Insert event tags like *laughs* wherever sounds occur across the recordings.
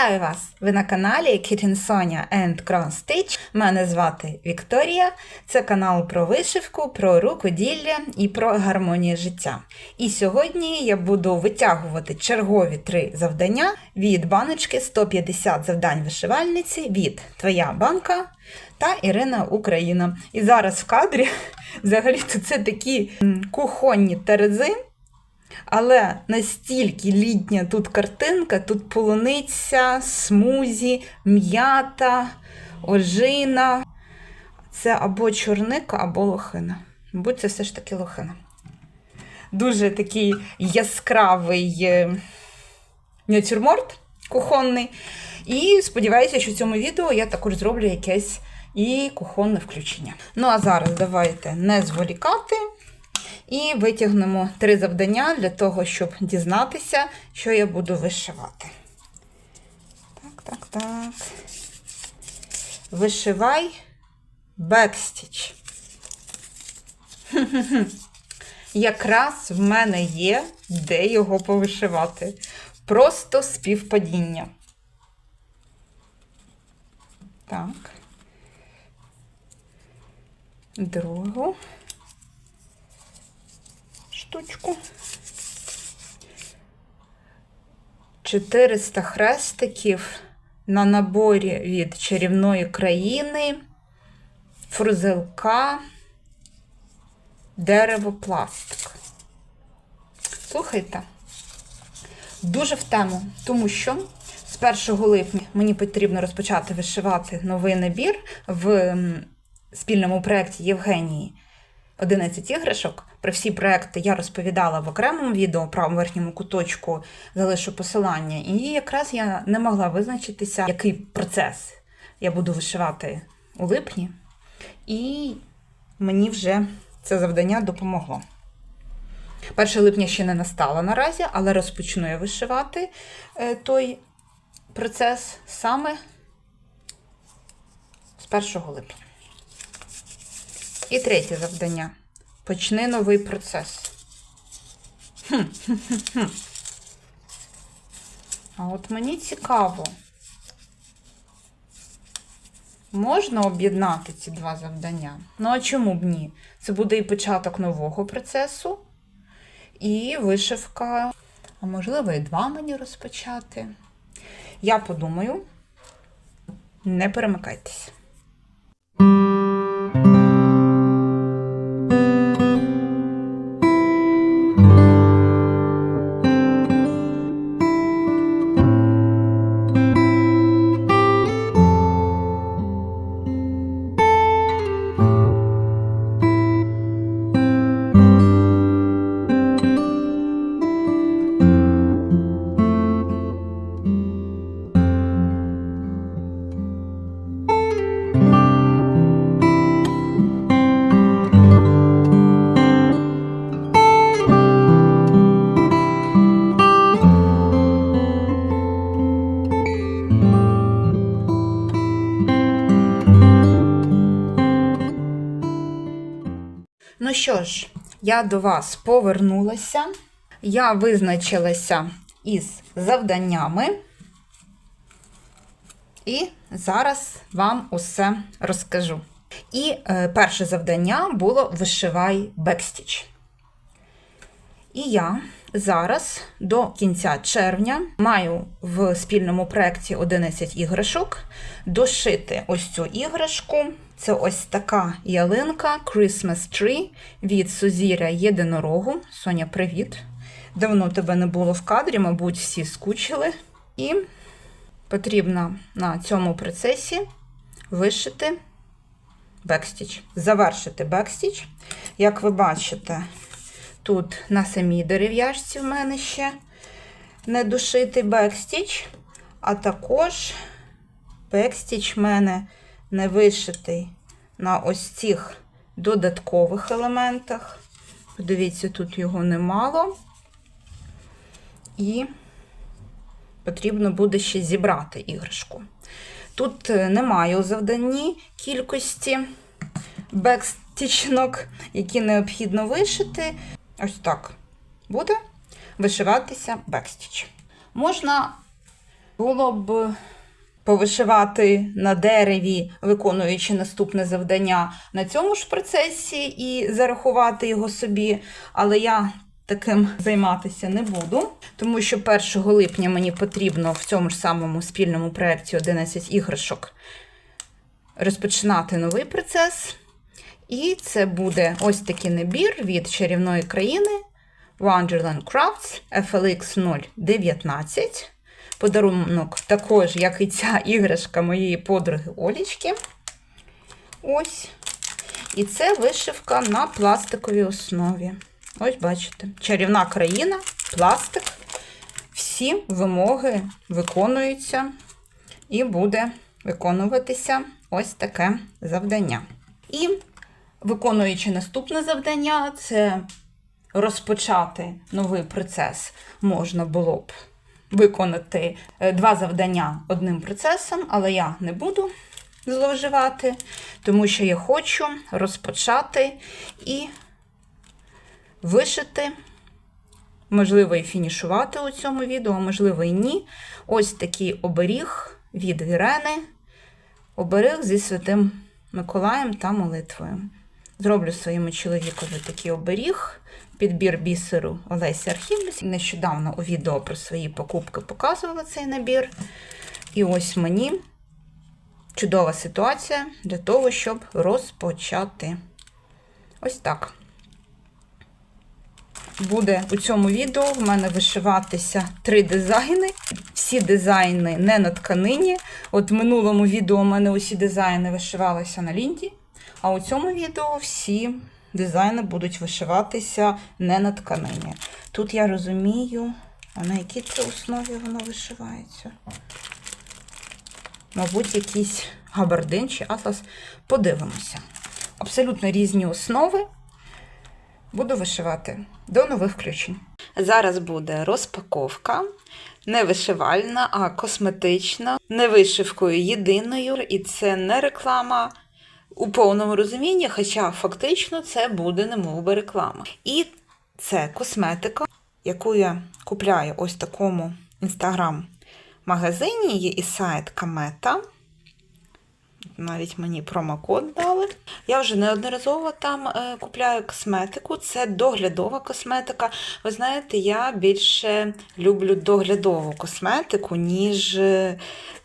Вітаю вас! Ви на каналі Kitten Sonia and Crown Stitch. Мене звати Вікторія. Це канал про вишивку, про рукоділля і про гармонію життя. І сьогодні я буду витягувати чергові три завдання від баночки 150 завдань вишивальниці від Твоя банка та Ірина Україна. І зараз в кадрі *laughs* взагалі-то це такі кухонні терези. Але настільки літня тут картинка, тут полуниця, смузі, м'ята, ожина. Це або чорника, або лохина. Мабуть, це все ж таки лохина. Дуже такий яскравий е, натюрморт кухонний. І сподіваюся, що в цьому відео я також зроблю якесь і кухонне включення. Ну, а зараз давайте не зволікати. І витягнемо три завдання для того, щоб дізнатися, що я буду вишивати. Так, так, так. Вишивай бекстіч. *laughs* Якраз в мене є, де його повишивати. Просто співпадіння. Так. Другу штучку. 400 хрестиків на наборі від чарівної країни, фрузелка, дерево, пластик. Слухайте, дуже в тему, тому що з 1 липня мені потрібно розпочати вишивати новий набір в спільному проєкті Євгенії. 11 іграшок. Про всі проекти я розповідала в окремому відео, правому верхньому куточку залишу посилання. І якраз я не могла визначитися, який процес я буду вишивати у липні. І мені вже це завдання допомогло. 1 липня ще не настало наразі, але розпочну я вишивати е, той процес саме з 1 липня. І третє завдання. Почни новий процес. А от мені цікаво. Можна об'єднати ці два завдання? Ну, а чому б ні? Це буде і початок нового процесу, і вишивка. А можливо, і два мені розпочати. Я подумаю, не перемикайтесь. Що ж, я до вас повернулася. Я визначилася із завданнями. І зараз вам усе розкажу. І е, перше завдання було вишивай бекстіч. І я зараз до кінця червня маю в спільному проєкті 11 іграшок дошити ось цю іграшку. Це ось така ялинка Christmas Tree від Сузіря Єдинорогу. Соня, привіт! Давно тебе не було в кадрі, мабуть, всі скучили. І потрібно на цьому процесі вишити бекстіч, завершити бекстіч. Як ви бачите, тут на самій дерев'яшці в мене ще не дошитий бекстіч, а також бекстіч в мене не вишитий на ось цих додаткових елементах. Подивіться, тут його немало. І потрібно буде ще зібрати іграшку. Тут е, немає у завданні кількості бекстічнок, які необхідно вишити. Ось так буде вишиватися бекстіч. Можна було б повишивати на дереві, виконуючи наступне завдання на цьому ж процесі і зарахувати його собі. Але я таким займатися не буду, тому що 1 липня мені потрібно в цьому ж самому спільному проєкті 11 іграшок розпочинати новий процес. І це буде ось такий набір від чарівної країни Wonderland Crafts FLX 019. Подарунок також, як і ця іграшка моєї подруги Олічки. Ось. І це вишивка на пластиковій основі. Ось бачите, чарівна країна, пластик. Всі вимоги виконуються, і буде виконуватися ось таке завдання. І виконуючи наступне завдання, це розпочати новий процес можна було б виконати е, два завдання одним процесом, але я не буду зловживати, тому що я хочу розпочати і вишити, можливо, і фінішувати у цьому відео, можливо, і ні. Ось такий оберіг від Вірени, оберіг зі Святим Миколаєм та молитвою. Зроблю своєму чоловікові такий оберіг, підбір бісеру Олесі Архівлюс. Нещодавно у відео про свої покупки показувала цей набір. І ось мені чудова ситуація для того, щоб розпочати. Ось так. Буде у цьому відео в мене вишиватися три дизайни. Всі дизайни не на тканині. От в минулому відео у мене усі дизайни вишивалися на лінті. А у цьому відео всі дизайни будуть вишиватися не на тканині. Тут я розумію, а на якій це основі воно вишивається. Мабуть, якийсь габардин чи атлас. Подивимося. Абсолютно різні основи. Буду вишивати до нових включень. Зараз буде розпаковка. Не вишивальна, а косметична, не вишивкою єдиною, і це не реклама у повному розумінні, хоча фактично це буде немов би реклама. І це косметика, яку я купляю ось в такому інстаграм-магазині. Є і сайт Камета. Навіть мені промокод дали. Я вже неодноразово там е, купляю косметику. Це доглядова косметика. Ви знаєте, я більше люблю доглядову косметику, ніж е,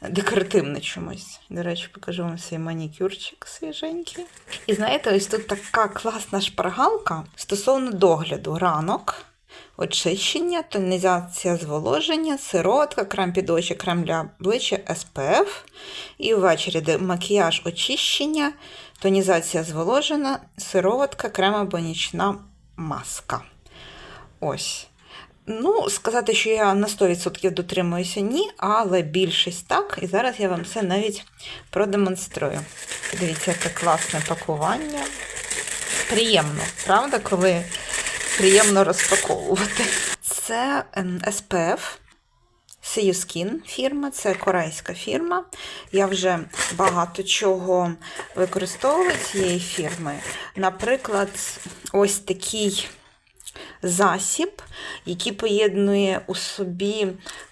декоративне чомусь. До речі, покажу вам свій манікюрчик свіженький. І знаєте, ось тут така класна шпаргалка стосовно догляду ранок. Очищення, тонізація зволоження, сироватка, крем під очі, крем для обличчя SPF. І ввечері макіяж очищення, тонізація зволожена, сироватка, крем або нічна маска. Ось. Ну, сказати, що я на 100% дотримуюся, ні, але більшість так. І зараз я вам це навіть продемонструю. Дивіться, яке класне пакування. Приємно, правда, коли приємно розпаковувати. Це ем, SPF. Skin фірма, це корейська фірма. Я вже багато чого використовувала цієї фірми. Наприклад, ось такий засіб, який поєднує у собі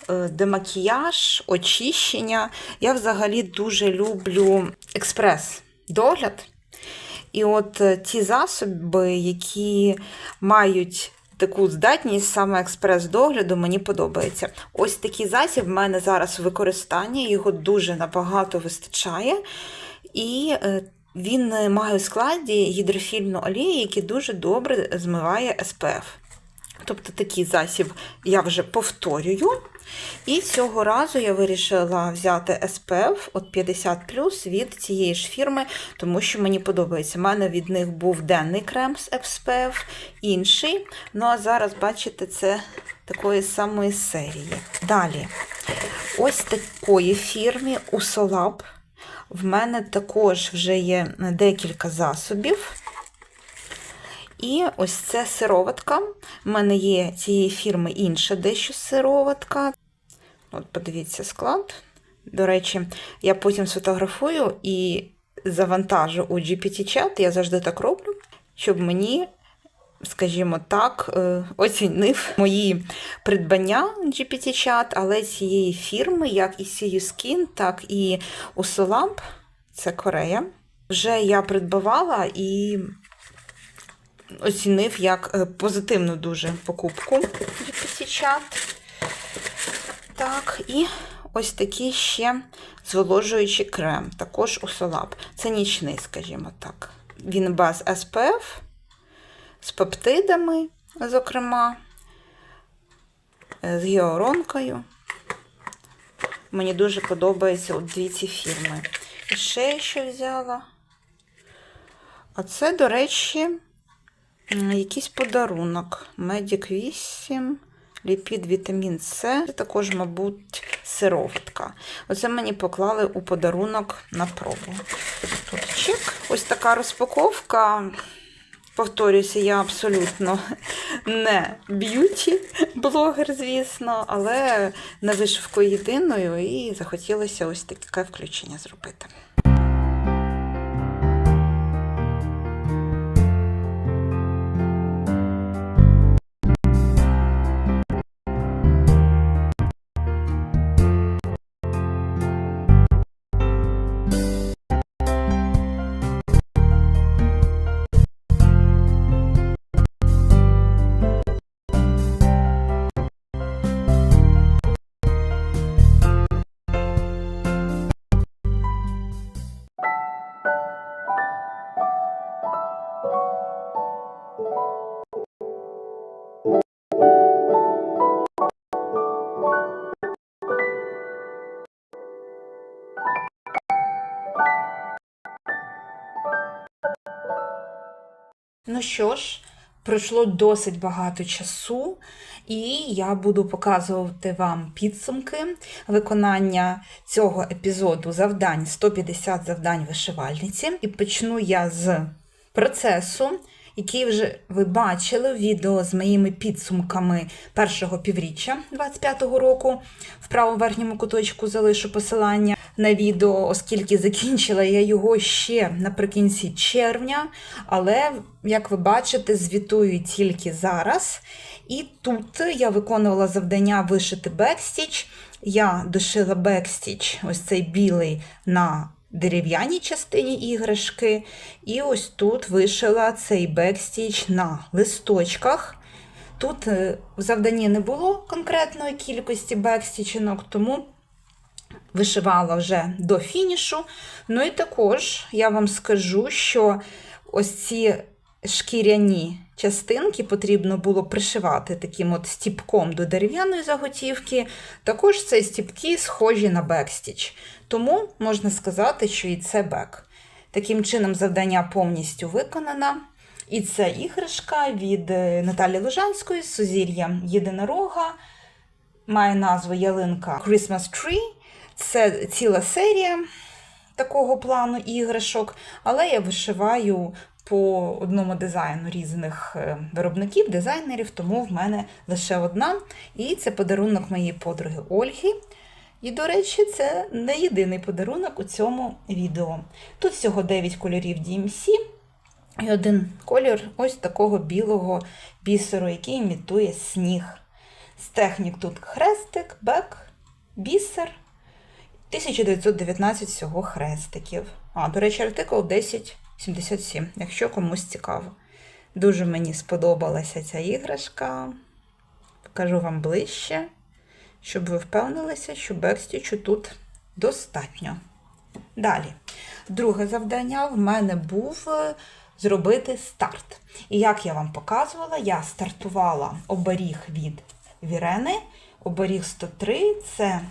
е, демакіяж, очищення. Я взагалі дуже люблю експрес-догляд. І от е, ті засоби, які мають таку здатність саме експрес-догляду, мені подобається. Ось такий засіб в мене зараз в використанні, його дуже набагато вистачає. І е, він має у складі гідрофільну олію, який дуже добре змиває SPF. Тобто такий засіб я вже повторюю. І цього разу я вирішила взяти SPF от 50 від цієї ж фірми, тому що мені подобається. У мене від них був денний крем з SPF, інший. Ну, а зараз, бачите, це такої самої серії. Далі, ось такої фірми Usolab. В мене також вже є декілька засобів. І ось це сироватка. У мене є цієї фірми інша дещо сироватка. От, подивіться склад. До речі, я потім сфотографую і завантажу у GPT-чат. Я завжди так роблю, щоб мені скажімо так, е, оцінив мої придбання GPT-чат, але цієї фірми, як і CU Skin, так і Usolab, це Корея. Вже я придбавала і оцінив як е, позитивну дуже покупку GPT-чат. Так, і ось такий ще зволожуючий крем, також у Солаб. Це нічний, скажімо так. Він без SPF, з пептидами, зокрема, е, з гіалуронкою. Мені дуже подобаються от дві ці фірми. І ще я що взяла. А це, до речі, якийсь подарунок. Медік 8, ліпід вітамін С. Це також, мабуть, сироватка. Оце мені поклали у подарунок на пробу. Тут чек. Ось така розпаковка. Повторюся, я абсолютно не б'юті-блогер, звісно, але на вишивку єдиною і захотілося ось таке включення зробити. Що ж, пройшло досить багато часу, і я буду показувати вам підсумки виконання цього епізоду завдань 150 завдань вишивальниці. І почну я з процесу, який вже ви бачили в відео з моїми підсумками першого півріччя 25-го року. В правому верхньому куточку залишу посилання на відео, оскільки закінчила я його ще наприкінці червня. Але, як ви бачите, звітую тільки зараз. І тут я виконувала завдання вишити бекстіч. Я дошила бекстіч, ось цей білий на дерев'яній частині іграшки. І ось тут вишила цей бекстіч на листочках. Тут е, в завданні не було конкретної кількості бекстічинок, тому вишивала вже до фінішу. Ну і також я вам скажу, що ось ці шкіряні частинки потрібно було пришивати таким от стіпком до дерев'яної заготівки. Також це стіпки схожі на бекстіч. Тому можна сказати, що і це бек. Таким чином, завдання повністю виконано. І це іграшка від е, Наталі Лужанської з сузір'я Єдинорога. Має назву Ялинка Christmas Tree. Це ціла серія такого плану іграшок, але я вишиваю по одному дизайну різних е, виробників, дизайнерів, тому в мене лише одна. І це подарунок моєї подруги Ольги. І, до речі, це не єдиний подарунок у цьому відео. Тут всього 9 кольорів DMC і один колір ось такого білого бісеру, який імітує сніг. З технік тут хрестик, бек, бісер. 1919 всього хрестиків. А, до речі, артикул 1077, якщо комусь цікаво. Дуже мені сподобалася ця іграшка. Покажу вам ближче, щоб ви впевнилися, що бекстічу тут достатньо. Далі, друге завдання в мене був е, зробити старт. І як я вам показувала, я стартувала оберіг від Вірени. Оберіг 103 це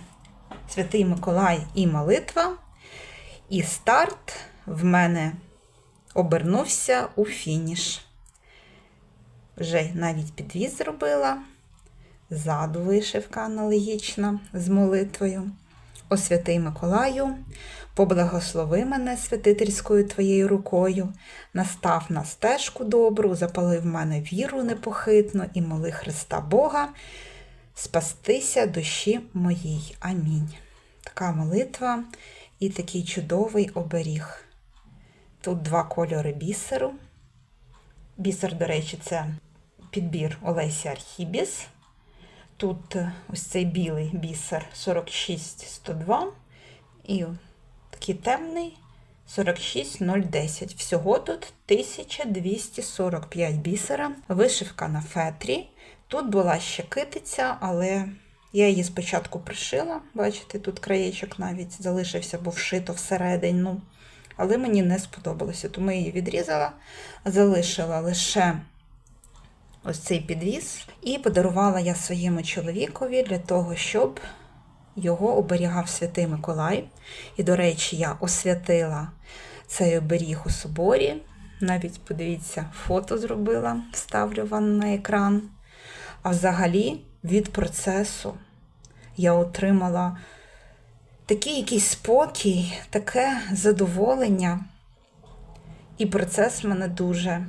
Святий Миколай і молитва. І старт в мене обернувся у фініш. Вже навіть підвіз зробила. Ззаду вишивка аналогічна з молитвою. О святий Миколаю, поблагослови мене святительською твоєю рукою, настав на стежку добру, запалив мене віру непохитну і моли Христа Бога, спастися душі моїй. Амінь. Така молитва і такий чудовий оберіг. Тут два кольори бісеру. Бісер, до речі, це підбір Олесі Архібіс. Тут ось цей білий бісер 46102 і такий темний 46010. Всього тут 1245 бісера. Вишивка на фетрі. Тут була ще китиця, але я її спочатку пришила. Бачите, тут краєчок навіть залишився, бо вшито всередину. Але мені не сподобалося, тому я її відрізала, залишила лише ось цей підвіз. І подарувала я своєму чоловікові для того, щоб його оберігав святий Миколай. І, до речі, я освятила цей оберіг у соборі. Навіть подивіться, фото зробила, ставлю вам на екран. А взагалі від процесу я отримала такий якийсь спокій, таке задоволення. І процес мене дуже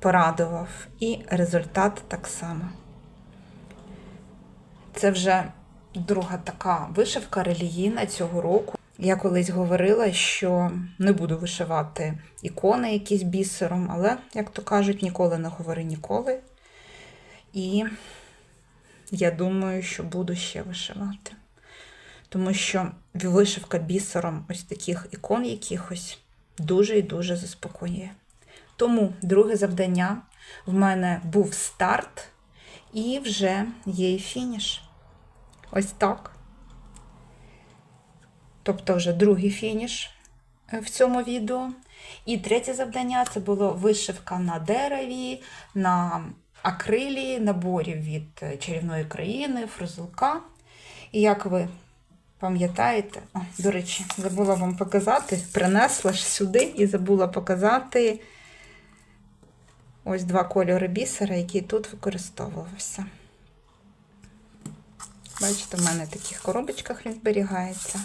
порадував, і результат так само. Це вже друга така вишивка релігійна цього року. Я колись говорила, що не буду вишивати ікони якісь бісером, але, як то кажуть, ніколи не говори ніколи. І я думаю, що буду ще вишивати. Тому що вишивка бісером ось таких ікон якихось дуже і дуже заспокоює. Тому друге завдання в мене був старт, і вже є і фініш. Ось так. Тобто вже другий фініш е, в цьому відео. І третє завдання це було вишивка на дереві, на акрилі, наборів від е, чарівної країни, фрузилка. І як ви пам'ятаєте, О, до речі, забула вам показати, принесла ж сюди і забула показати ось два кольори бісера, які тут використовувався. Бачите, в мене в таких коробочках він зберігається.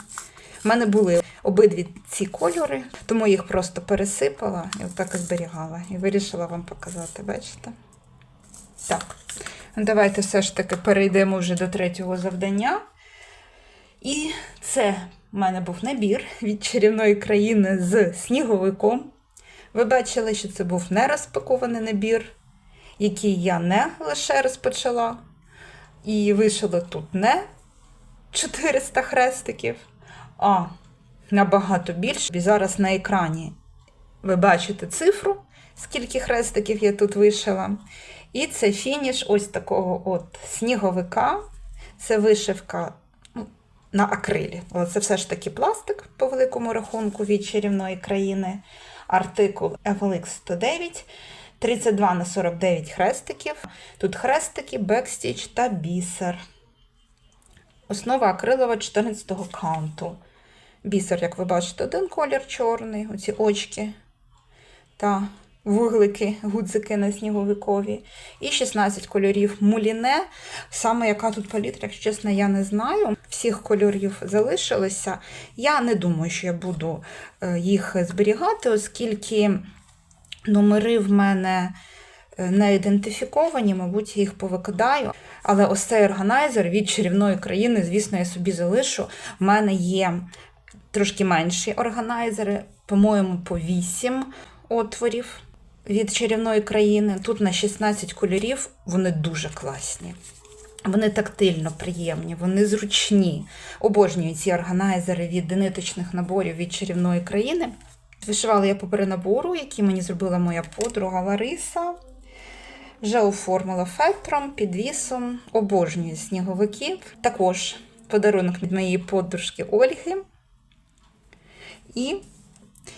У мене були обидві ці кольори, тому їх просто пересипала і отак і зберігала. І вирішила вам показати, бачите? Так, давайте все ж таки перейдемо вже до третього завдання. І це в мене був набір від чарівної країни з сніговиком. Ви бачили, що це був не розпакований набір, який я не лише розпочала. І вишила тут не 400 хрестиків, а набагато більше. І зараз на екрані ви бачите цифру, скільки хрестиків я тут вишила. І це фініш ось такого от сніговика. Це вишивка на акрилі. Але це все ж таки пластик по великому рахунку від чарівної країни. Артикул FLX 109. 32 на 49 хрестиків. Тут хрестики, бекстіч та бісер. Основа акрилова 14 го каунту. Бісер, як ви бачите, один колір чорний, оці очки та вуглики, гудзики на сніговикові. І 16 кольорів муліне. Саме яка тут палітра, якщо чесно, я не знаю. Всіх кольорів залишилося. Я не думаю, що я буду е, їх зберігати, оскільки номери в мене е, не ідентифіковані, мабуть, я їх повикидаю. Але ось цей органайзер від чарівної країни, звісно, я собі залишу. У мене є трошки менші органайзери, по-моєму, по 8 отворів від чарівної країни. Тут на 16 кольорів вони дуже класні. Вони тактильно приємні, вони зручні. Обожнюю ці органайзери від ниточних наборів від чарівної країни. Вишивала я по перенабору, який мені зробила моя подруга Лариса. Вже оформила фетром, підвісом, обожнюю сніговиків. Також подарунок від моєї подружки Ольги. І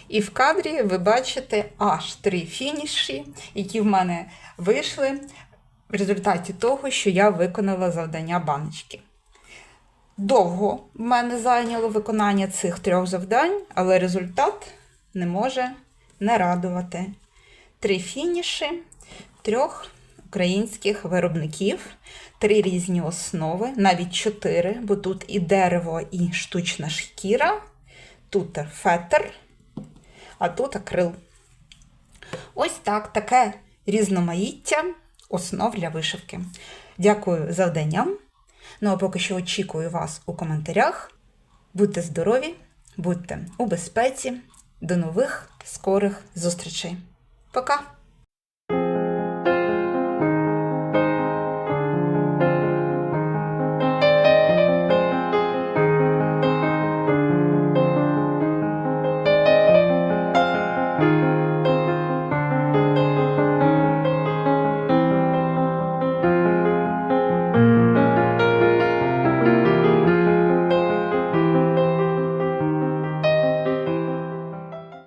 і в кадрі ви бачите аж три фініші, які в мене вийшли в результаті того, що я виконала завдання баночки. Довго в мене зайняло виконання цих трьох завдань, але результат не може не радувати. Три фініші трьох українських виробників, три різні основи, навіть чотири, бо тут і дерево, і штучна шкіра, тут фетр, а тут акрил. Ось так, таке різноманіття основ для вишивки. Дякую за завданням. Ну а поки що очікую вас у коментарях. Будьте здорові, будьте у безпеці. До нових скорих зустрічей. Пока!